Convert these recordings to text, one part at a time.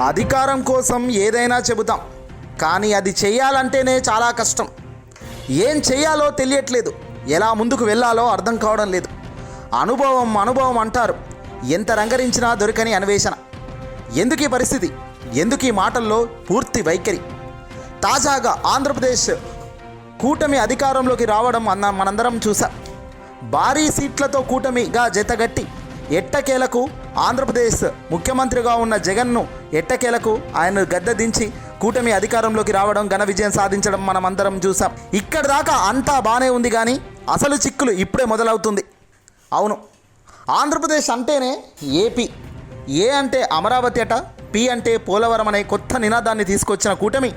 అధికారం కోసం ఏదైనా చెబుతాం. కానీ అది చేయాలంటేనే చాలా కష్టం. ఏం చేయాలో తెలియట్లేదు. ఎలా ముందుకు వెళ్ళాలో అర్థం కావడం లేదు. అనుభవం అనుభవం అంటారు. ఎంత రంగరించినా దొరకని అన్వేషణ. ఎందుకీ పరిస్థితి? ఎందుకు ఈ మాటల్లో పూర్తి వైఖరి? తాజాగా ఆంధ్రప్రదేశ్ కూటమి అధికారంలోకి రావడం అన్న మనందరం చూసాం భారీ సీట్లతో కూటమిగా జతగట్టి ఎట్టకేలకు ఆంధ్రప్రదేశ్ ముఖ్యమంత్రిగా ఉన్న జగన్ను ఎట్టకేలకు ఆయన గద్దె దించి కూటమి అధికారంలోకి రావడం ఘన విజయం సాధించడం మనం అందరం చూసాం ఇక్కడ దాకా అంతా బాగానే ఉంది కానీ అసలు చిక్కులు ఇప్పుడే మొదలవుతుంది. అవును ఆంధ్రప్రదేశ్ అంటేనే ఏపీ. ఏ అంటే అమరావతి అట పి అంటే పోలవరం అనే కొత్త నినాదాన్ని తీసుకొచ్చిన కూటమి.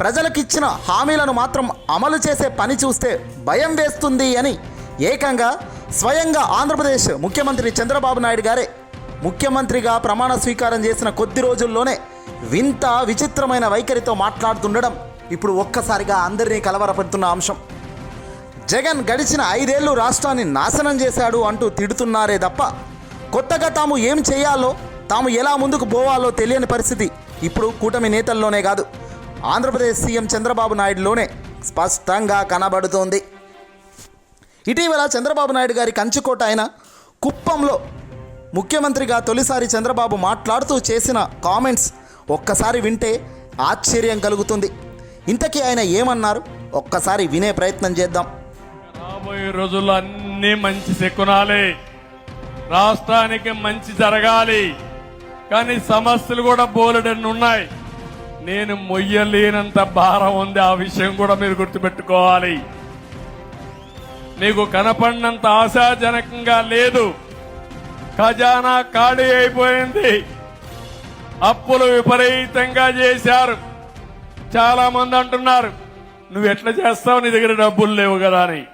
ప్రజలకిచ్చిన హామీలను మాత్రం అమలు చేసే పని చూస్తే భయం వేస్తుంది అని ఏకంగా స్వయంగా ఆంధ్రప్రదేశ్ ముఖ్యమంత్రి చంద్రబాబు నాయుడు గారే ముఖ్యమంత్రిగా ప్రమాణ స్వీకారం చేసిన కొద్ది రోజుల్లోనే వింత విచిత్రమైన వైఖరితో మాట్లాడుతుండడం ఇప్పుడు ఒక్కసారిగా అందరినీ కలవరపడుతున్న అంశం. జగన్ గడిచిన ఐదేళ్ళు రాష్ట్రాన్ని నాశనం చేశాడు అంటూ తిడుతున్నారే తప్ప కొత్తగా తాము ఏం చేయాలో తాము ఎలా ముందుకు పోవాలో తెలియని పరిస్థితి ఇప్పుడు కూటమి నేతల్లోనే కాదు. ఆంధ్రప్రదేశ్ సీఎం చంద్రబాబు నాయుడులోనే స్పష్టంగా కనబడుతోంది. ఇటీవల చంద్రబాబు నాయుడు గారి కంచుకోట అయిన కుప్పంలో ముఖ్యమంత్రిగా తొలిసారి చంద్రబాబు మాట్లాడుతూ చేసిన కామెంట్స్ ఒక్కసారి వింటే ఆశ్చర్యం కలుగుతుంది. ఇంతకీ ఆయన ఏమన్నారు? ఒక్కసారి వినే ప్రయత్నం చేద్దాం. రాబోయే రోజుల్లో అన్ని మంచి శకునాలే. రాష్ట్రానికి మంచి జరగాలి. కానీ సమస్యలు కూడా బోలెడన్ని ఉన్నాయి. నేను మొయ్యలేనంత భారం ఉంది. ఆ విషయం కూడా మీరు గుర్తుపెట్టుకోవాలి. నీకు కనపడినంత ఆశాజనకంగా లేదు. ఖజానా ఖాళీ అయిపోయింది. అప్పులు విపరీతంగా చేశారు. చాలా మంది అంటున్నారు నువ్వు ఎట్లా చేస్తావు? నీ దగ్గర డబ్బులు లేవు కదా అని.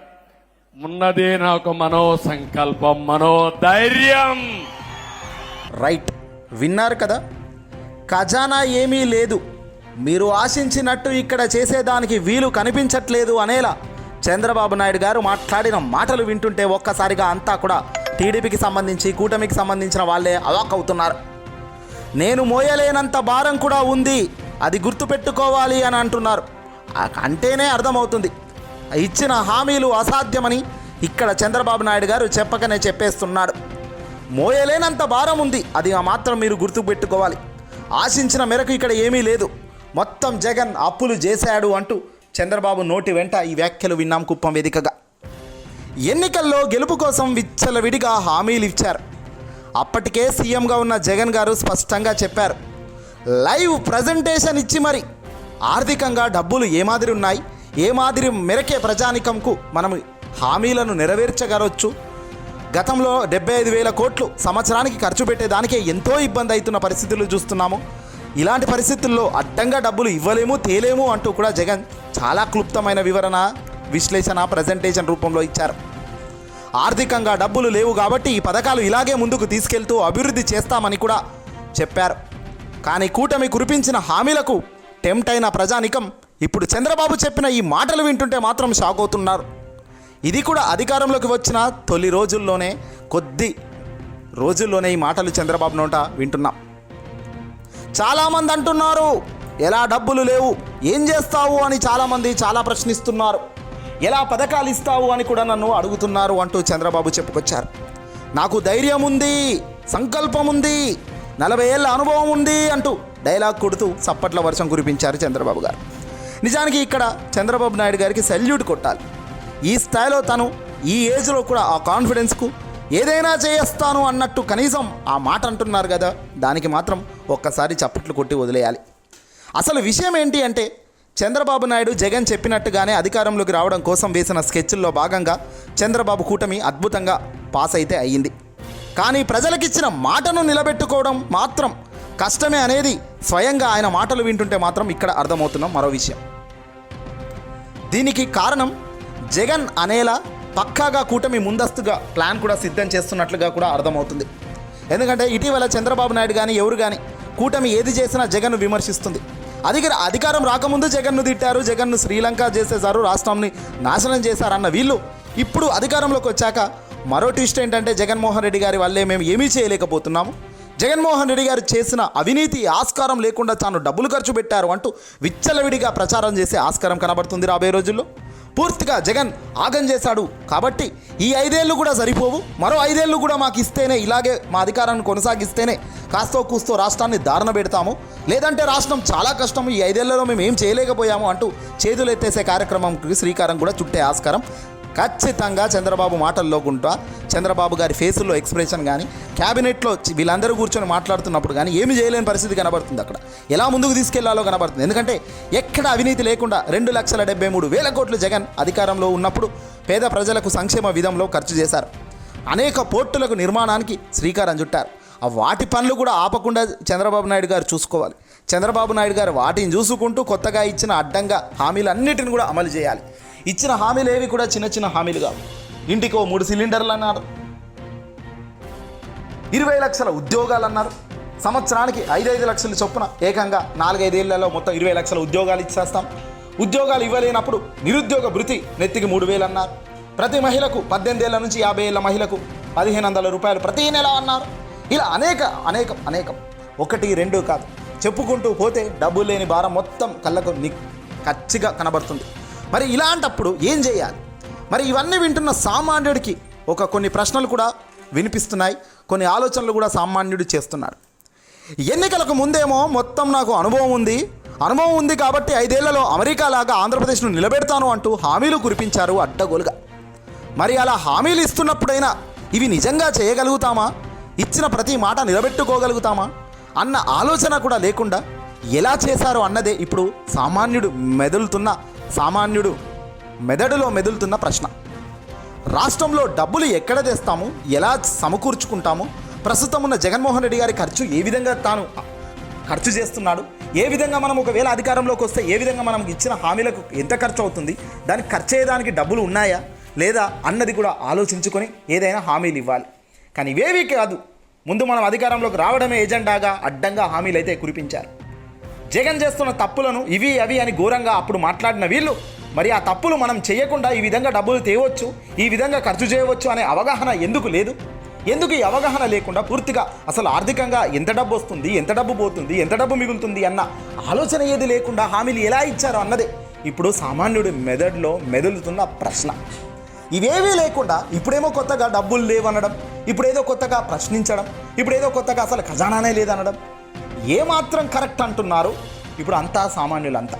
ఉన్నదే నాకు మనో సంకల్పం మనో ధైర్యం రైట్. విన్నారు కదా? ఖజానా ఏమీ లేదు. మీరు ఆశించినట్టు ఇక్కడ చేసేదానికి వీలు కనిపించట్లేదు అనేలా. చంద్రబాబు నాయుడు గారు మాట్లాడిన మాటలు వింటుంటే ఒక్కసారిగా అంతా కూడా టీడీపీకి సంబంధించి కూటమికి సంబంధించిన వాళ్ళే అవాక్ అవుతున్నారు. నేను మోయలేనంత భారం కూడా ఉంది. అది గుర్తుపెట్టుకోవాలి అని అంటున్నారు. అంటేనే అర్థమవుతుంది. ఇచ్చిన హామీలు అసాధ్యమని ఇక్కడ చంద్రబాబు నాయుడు గారు చెప్పకనే చెప్పేస్తున్నాడు. మోయలేనంత భారం ఉంది. అది మాత్రం మీరు గుర్తుపెట్టుకోవాలి. ఆశించిన మేరకు ఇక్కడ ఏమీ లేదు. మొత్తం జగన్ అప్పులు చేశాడు అంటూ చంద్రబాబు నోటి వెంట ఈ వ్యాఖ్యలు విన్నాం కుప్పం వేదికగా. ఎన్నికల్లో గెలుపు కోసం విచ్చలవిడిగా హామీలు ఇచ్చారు. అప్పటికే సీఎంగా ఉన్న జగన్ గారు స్పష్టంగా చెప్పారు. లైవ్ ప్రజెంటేషన్ ఇచ్చి మరి. ఆర్థికంగా డబ్బులు ఏ మాదిరి ఉన్నాయి? ఏ మాదిరి మెరకే ప్రజానికంకు మనం హామీలను నెరవేర్చగలవచ్చు గతంలో డెబ్బై ఐదు వేల కోట్లు సంవత్సరానికి ఖర్చు పెట్టేదానికే ఎంతో ఇబ్బంది అవుతున్న పరిస్థితులు చూస్తున్నాము. ఇలాంటి పరిస్థితుల్లో అడ్డంగా డబ్బులు ఇవ్వలేము తేలేము అంటూ కూడా జగన్ చాలా క్లుప్తమైన వివరణ విశ్లేషణ ప్రజెంటేషన్ రూపంలో ఇచ్చారు. ఆర్థికంగా డబ్బులు లేవు కాబట్టి ఈ పథకాలు ఇలాగే ముందుకు తీసుకెళ్తూ అభివృద్ధి చేస్తామని కూడా చెప్పారు. కానీ కూటమి కురిపించిన హామీలకు టెంప్ట్ అయిన ప్రజానికం ఇప్పుడు చంద్రబాబు చెప్పిన ఈ మాటలు వింటుంటే మాత్రం షాక్ అవుతున్నారు. ఇది కూడా అధికారంలోకి వచ్చిన తొలి రోజుల్లోనే కొద్ది రోజుల్లోనే ఈ మాటలు చంద్రబాబు నోట వింటున్నాం. చాలామంది అంటున్నారు ఎలా డబ్బులు లేవు? ఏం చేస్తావు అని చాలామంది చాలా ప్రశ్నిస్తున్నారు. ఎలా పథకాలు ఇస్తావు అని కూడా నన్ను అడుగుతున్నారు అంటూ చంద్రబాబు చెప్పుకొచ్చారు. నాకు ధైర్యం ఉంది సంకల్పం ఉంది నలభై ఏళ్ళ అనుభవం ఉంది అంటూ డైలాగ్ కొడుతూ చప్పట్ల వర్షం కురిపించారు చంద్రబాబు గారు. నిజానికి ఇక్కడ చంద్రబాబు నాయుడు గారికి సెల్యూట్ కొట్టాలి. ఈ స్థాయిలో తను ఈ ఏజ్లో కూడా ఆ కాన్ఫిడెన్స్కు ఏదైనా చేస్తాను అన్నట్టు కనీసం ఆ మాట అంటున్నారు కదా దానికి మాత్రం ఒక్కసారి చప్పట్లు కొట్టి వదిలేయాలి. అసలు విషయం ఏంటి అంటే చంద్రబాబు నాయుడు జగన్ చెప్పినట్టుగానే అధికారంలోకి రావడం కోసం వేసిన స్కెచ్ల్లో భాగంగా చంద్రబాబు కూటమి అద్భుతంగా పాస్ అయితే అయ్యింది. కానీ ప్రజలకిచ్చిన మాటను నిలబెట్టుకోవడం మాత్రం కష్టమే అనేది స్వయంగా ఆయన మాటలు వింటుంటే మాత్రం ఇక్కడ అర్థమవుతున్న మరో విషయం. దీనికి కారణం జగన్ అనేలా పక్కాగా కూటమి ముందస్తుగా ప్లాన్ కూడా సిద్ధం చేస్తున్నట్లుగా కూడా అర్థమవుతుంది. ఎందుకంటే ఇటీవల చంద్రబాబు నాయుడు కానీ ఎవరు కానీ కూటమి ఏది చేసినా జగన్ను విమర్శిస్తుంది. అధిక అధికారం రాకముందు జగన్ను తిట్టారు జగన్ను శ్రీలంక చేసేశారు రాష్ట్రాన్ని నాశనం చేశారన్న వీళ్ళు ఇప్పుడు అధికారంలోకి వచ్చాక మరో ట్విస్ట్ ఏంటంటే జగన్మోహన్ రెడ్డి గారి వల్లే మేము ఏమీ చేయలేకపోతున్నాము. జగన్మోహన్ రెడ్డి గారు చేసిన అవినీతి ఆస్కారం లేకుండా తాను డబ్బులు ఖర్చు పెట్టారు అంటూ విచ్చలవిడిగా ప్రచారం చేసే ఆస్కారం కనబడుతుంది రాబోయే రోజుల్లో. పూర్తిగా జగన్ ఆగం చేశాడు. కాబట్టి ఈ ఐదేళ్ళు కూడా సరిపోవు. మరో ఐదేళ్ళు కూడా మాకు ఇస్తేనే ఇలాగే మా అధికారాన్ని కొనసాగిస్తేనే కాస్తో కూస్తో రాష్ట్రాన్ని దారుణ పెడతాము. లేదంటే రాష్ట్రం చాలా కష్టం. ఈ ఐదేళ్ళలో మేము ఏం చేయలేకపోయాము అంటూ చేతులు ఎత్తేసే కార్యక్రమంకి శ్రీకారం కూడా చుట్టే ఆస్కారం. ఖచ్చితంగా చంద్రబాబు మాటల్లో గుంటా చంద్రబాబు గారి ఫేసుల్లో ఎక్స్ప్రెషన్ కానీ క్యాబినెట్లో వీళ్ళందరూ కూర్చొని మాట్లాడుతున్నప్పుడు కానీ ఏమి చేయలేని పరిస్థితి కనబడుతుంది అక్కడ. ఎలా ముందుకు తీసుకెళ్ళాలో కనబడుతుంది. ఎందుకంటే ఎక్కడ అవినీతి లేకుండా రెండు లక్షల డెబ్బై మూడు వేల కోట్లు జగన్ అధికారంలో ఉన్నప్పుడు పేద ప్రజలకు సంక్షేమ విధంలో ఖర్చు చేశారు. అనేక పోర్టులకు నిర్మాణానికి శ్రీకారం చుట్టారు. ఆ వాటి పనులు కూడా ఆపకుండా చంద్రబాబు నాయుడు గారు చూసుకోవాలి. చంద్రబాబు నాయుడు గారు వాటిని చూసుకుంటూ కొత్తగా ఇచ్చిన అడ్డంగా హామీలన్నిటిని కూడా అమలు చేయాలి. ఇచ్చిన హామీలు ఏవి కూడా చిన్న చిన్న హామీలు కావు ఇంటికి ఓ మూడు సిలిండర్లు అన్నారు ఇరవై లక్షల ఉద్యోగాలు అన్నారు సంవత్సరానికి ఐదైదు లక్షల చొప్పున ఏకంగా నాలుగైదేళ్ళలో మొత్తం ఇరవై లక్షల ఉద్యోగాలు ఇచ్చేస్తాం. ఉద్యోగాలు ఇవ్వలేనప్పుడు నిరుద్యోగ భృతి నెత్తికి మూడు వేలు అన్నారు ప్రతి మహిళకు పద్దెనిమిదేళ్ళ నుంచి యాభై ఏళ్ళ మహిళకు పదిహేను వందల రూపాయలు ప్రతి నెల అన్నారు. ఇలా అనేక అనేకం అనేకం. ఒకటి రెండు కాదు. చెప్పుకుంటూ పోతే డబ్బు లేని భారం మొత్తం కళ్ళకు ని ఖచ్చిగా కనబడుతుంది. మరి ఇలాంటప్పుడు ఏం చేయాలి? మరి ఇవన్నీ వింటున్న సామాన్యుడికి ఒక కొన్ని ప్రశ్నలు కూడా వినిపిస్తున్నాయి. కొన్ని ఆలోచనలు కూడా సామాన్యుడు చేస్తున్నాడు. ఎన్నికలకు ముందేమో మొత్తం నాకు అనుభవం ఉంది. అనుభవం ఉంది కాబట్టి ఐదేళ్ళలో అమెరికా లాగా ఆంధ్రప్రదేశ్ను నిలబెడతాను అంటూ హామీలు కురిపించారు అడ్డగోలుగా. మరి అలా హామీలు ఇస్తున్నప్పుడైనా ఇవి నిజంగా చేయగలుగుతామా? ఇచ్చిన ప్రతి మాట నిలబెట్టుకోగలుగుతామా? అన్న ఆలోచన కూడా లేకుండా ఎలా చేశారు అన్నదే ఇప్పుడు సామాన్యుడు మెదులుతున్న సామాన్యుడు మెదడులో మెదులుతున్న ప్రశ్న. రాష్ట్రంలో డబ్బులు ఎక్కడ తెస్తాము? ఎలా సమకూర్చుకుంటాము? ప్రస్తుతం ఉన్న జగన్మోహన్ రెడ్డి గారి ఖర్చు ఏ విధంగా తాను ఖర్చు చేస్తున్నాడు? ఏ విధంగా మనం ఒకవేళ అధికారంలోకి వస్తే ఏ విధంగా మనం ఇచ్చిన హామీలకు ఎంత ఖర్చు అవుతుంది? దానికి ఖర్చు చేయడానికి డబ్బులు ఉన్నాయా? లేదా అన్నది కూడా ఆలోచించుకొని ఏదైనా హామీలు ఇవ్వాలి. కానీ ఇవేవి కాదు. ముందు మనం అధికారంలోకి రావడమే ఏజెండాగా అడ్డంగా హామీలు అయితే కురిపించారు. జగన్ చేస్తున్న తప్పులను ఇవి అవి అని ఘోరంగా అప్పుడు మాట్లాడిన వీళ్ళు. మరి ఆ తప్పులు మనం చేయకుండా ఈ విధంగా డబ్బులు తేవచ్చు ఈ విధంగా ఖర్చు చేయవచ్చు అనే అవగాహన ఎందుకు లేదు? ఎందుకు ఈ అవగాహన లేకుండా పూర్తిగా అసలు ఆర్థికంగా ఎంత డబ్బు వస్తుంది ఎంత డబ్బు పోతుంది ఎంత డబ్బు మిగులుతుంది అన్న ఆలోచన ఏది లేకుండా హామీలు ఎలా ఇచ్చారో అన్నదే ఇప్పుడు సామాన్యుడి మెదడులో మెదులుతున్న ప్రశ్న. ఇవేవీ లేకుండా ఇప్పుడేమో కొత్తగా డబ్బులు లేవనడం ఇప్పుడేదో కొత్తగా ప్రశ్నించడం ఇప్పుడేదో కొత్తగా అసలు ఖజానానే లేదనడం ఏమాత్రం కరెక్ట్ అంటున్నారు? ఇప్పుడు అంతా సామాన్యులంతా.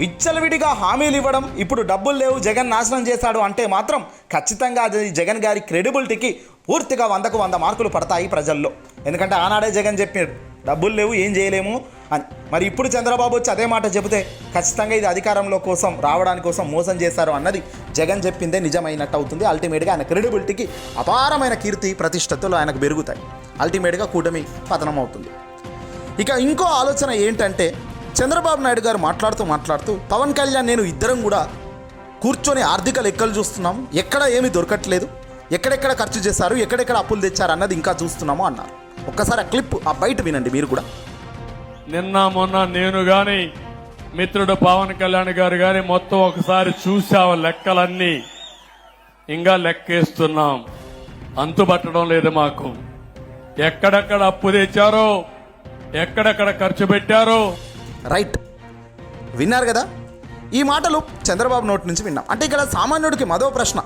విచ్చలవిడిగా హామీలు ఇవ్వడం ఇప్పుడు డబ్బులు లేవు జగన్ నాశనం చేశాడు అంటే మాత్రం ఖచ్చితంగా అది జగన్ గారి క్రెడిబిలిటీకి పూర్తిగా వందకు వంద మార్కులు పడతాయి ప్రజల్లో. ఎందుకంటే ఆనాడే జగన్ చెప్పాడు డబ్బులు లేవు ఏం చేయలేము అని. మరి ఇప్పుడు చంద్రబాబు వచ్చి అదే మాట చెబితే ఖచ్చితంగా ఇది అధికారంలో కోసం రావడానికి కోసం మోసం చేశారు అన్నది జగన్ చెప్పిందే నిజమైనట్టు అవుతుంది. అల్టిమేట్గా ఆయన క్రెడిబిలిటీకి అపారమైన కీర్తి ప్రతిష్టతలు ఆయనకు పెరుగుతాయి. అల్టిమేట్గా కూటమి పతనం అవుతుంది. ఇక ఇంకో ఆలోచన ఏంటంటే చంద్రబాబు నాయుడు గారు మాట్లాడుతూ మాట్లాడుతూ పవన్ కళ్యాణ్ నేను ఇద్దరం కూడా కూర్చొని ఆర్థిక లెక్కలు చూస్తున్నాం. ఎక్కడ ఏమీ దొరకట్లేదు. ఎక్కడెక్కడ ఖర్చు చేశారు ఎక్కడెక్కడ అప్పులు తెచ్చారు అన్నది ఇంకా చూస్తున్నాము అన్నారు. ఒక్కసారి ఆ క్లిప్ ఆ బయట వినండి మీరు కూడా. నిన్న మొన్న నేను కానీ మిత్రుడు పవన్ కళ్యాణ్ గారు కానీ మొత్తం ఒకసారి చూసావు లెక్కలన్నీ. ఇంకా లెక్కేస్తున్నాం. అంతుపట్టడం లేదు మాకు. ఎక్కడెక్కడ అప్పు తెచ్చారో ఎక్కడెక్కడ ఖర్చు పెట్టారో? రైట్. విన్నారు కదా? ఈ మాటలు చంద్రబాబు నోటి నుంచి విన్నాం. అంటే ఇక్కడ సామాన్యుడికి మదో ప్రశ్న.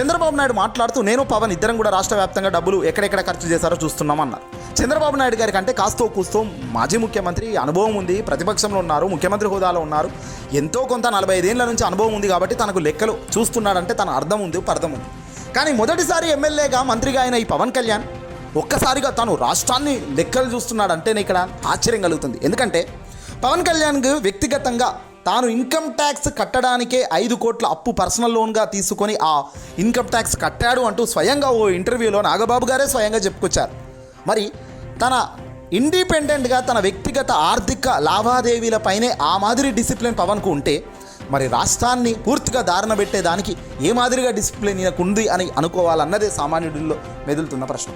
చంద్రబాబు నాయుడు మాట్లాడుతూ నేను పవన్ ఇద్దరం కూడా రాష్ట్ర వ్యాప్తంగా డబ్బులు ఎక్కడెక్కడ ఖర్చు చేశారో చూస్తున్నామన్నారు చంద్రబాబు నాయుడు గారి కంటే కాస్తో కూస్తో మాజీ ముఖ్యమంత్రి అనుభవం ఉంది ప్రతిపక్షంలో ఉన్నారు ముఖ్యమంత్రి హోదాలో ఉన్నారు. ఎంతో కొంత నలభై ఐదేళ్ళ నుంచి అనుభవం ఉంది కాబట్టి తనకు లెక్కలు చూస్తున్నాడంటే తన అర్థం ఉంది అర్థం ఉంది. కానీ మొదటిసారి ఎమ్మెల్యేగా మంత్రిగా అయిన ఈ పవన్ కళ్యాణ్ ఒక్కసారిగా తను రాష్ట్రాన్ని లెక్కలు చూస్తున్నాడంటేనే ఇక్కడ ఆశ్చర్యం కలుగుతుంది. ఎందుకంటే పవన్ కళ్యాణ్కి వ్యక్తిగతంగా తాను ఇన్కమ్ ట్యాక్స్ కట్టడానికే ఐదు కోట్ల అప్పు పర్సనల్ లోన్గా తీసుకొని ఆ ఇన్కమ్ ట్యాక్స్ కట్టాడు అంటూ స్వయంగా ఓ ఇంటర్వ్యూలో నాగబాబు గారే స్వయంగా చెప్పుకొచ్చారు. మరి తన ఇండిపెండెంట్గా తన వ్యక్తిగత ఆర్థిక లావాదేవీలపైనే ఆ మాదిరి డిసిప్లిన్ పవన్కు ఉంటే మరి రాష్ట్రాన్ని పూర్తిగా దారిన పెట్టేదానికి ఏ మాదిరిగా డిసిప్లిన్ ఈయనకు ఉంది అని అనుకోవాలన్నదే సామాన్యుడిలో మెదులుతున్న ప్రశ్న.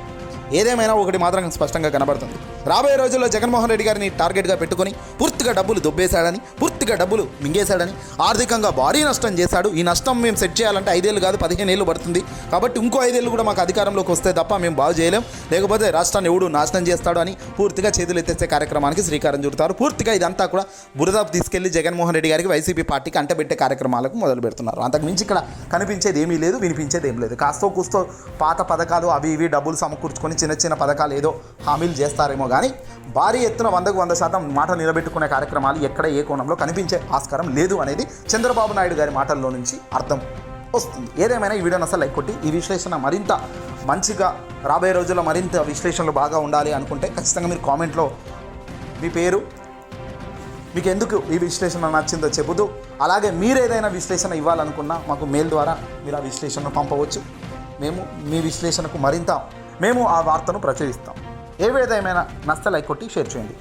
ఏదేమైనా ఒకటి మాత్రం స్పష్టంగా కనబడుతుంది. రాబోయే రోజుల్లో జగన్మోహన్ రెడ్డి గారిని టార్గెట్గా పెట్టుకొని పూర్తిగా డబ్బులు దొబ్బేశాడని పూర్తిగా డబ్బులు మింగేశాడని ఆర్థికంగా భారీ నష్టం చేశాడు. ఈ నష్టం మేము సెట్ చేయాలంటే ఐదేళ్ళు కాదు పదిహేను ఏళ్ళు పడుతుంది. కాబట్టి ఇంకో ఐదేళ్ళు కూడా మాకు అధికారంలోకి వస్తే తప్ప మేము బాగు చేయలేం. లేకపోతే రాష్ట్రాన్ని ఎవడు నాశనం చేస్తాడు అని పూర్తిగా చేతులు ఎత్తేసే కార్యక్రమానికి శ్రీకారం చుడతారు. పూర్తిగా ఇదంతా కూడా బురద తీసుకెళ్ళి జగన్మోహన్ రెడ్డి గారికి వైసీపీ పార్టీకి అంటబెట్టే కార్యక్రమాలకు మొదలు పెడుతున్నారు. అంతకు మించి ఇక్కడ కనిపించేది ఏమీ లేదు వినిపించేది ఏం లేదు. కాస్తో కూస్తో పాత పథకాలు అవి ఇవి డబ్బులు సమకూర్చుకొని చిన్న చిన్న పథకాలు ఏదో హామీలు చేస్తారేమో కానీ భారీ ఎత్తున వందకు వంద శాతం మాట నిలబెట్టుకునే కార్యక్రమాలు ఎక్కడ ఏ కోణంలో కనిపించే ఆస్కారం లేదు అనేది చంద్రబాబు నాయుడు గారి మాటల్లో నుంచి అర్థం వస్తుంది. ఏదేమైనా ఈ వీడియోని అసలు లైక్ కొట్టి ఈ విశ్లేషణ మరింత మంచిగా రాబోయే రోజుల్లో మరింత విశ్లేషణలు బాగా ఉండాలి అనుకుంటే ఖచ్చితంగా మీరు కామెంట్లో మీ పేరు మీకు ఎందుకు ఈ విశ్లేషణ నచ్చిందో చెబుతూ అలాగే మీరు ఏదైనా విశ్లేషణ ఇవ్వాలనుకున్నా మాకు మెయిల్ ద్వారా మీరు ఆ విశ్లేషణను పంపవచ్చు. మేము మీ విశ్లేషణకు మరింత మేము ఆ వార్తను ప్రచురిస్తాం. ఏవేదేమైనా నచ్చ లైక్ కొట్టి షేర్ చేయండి.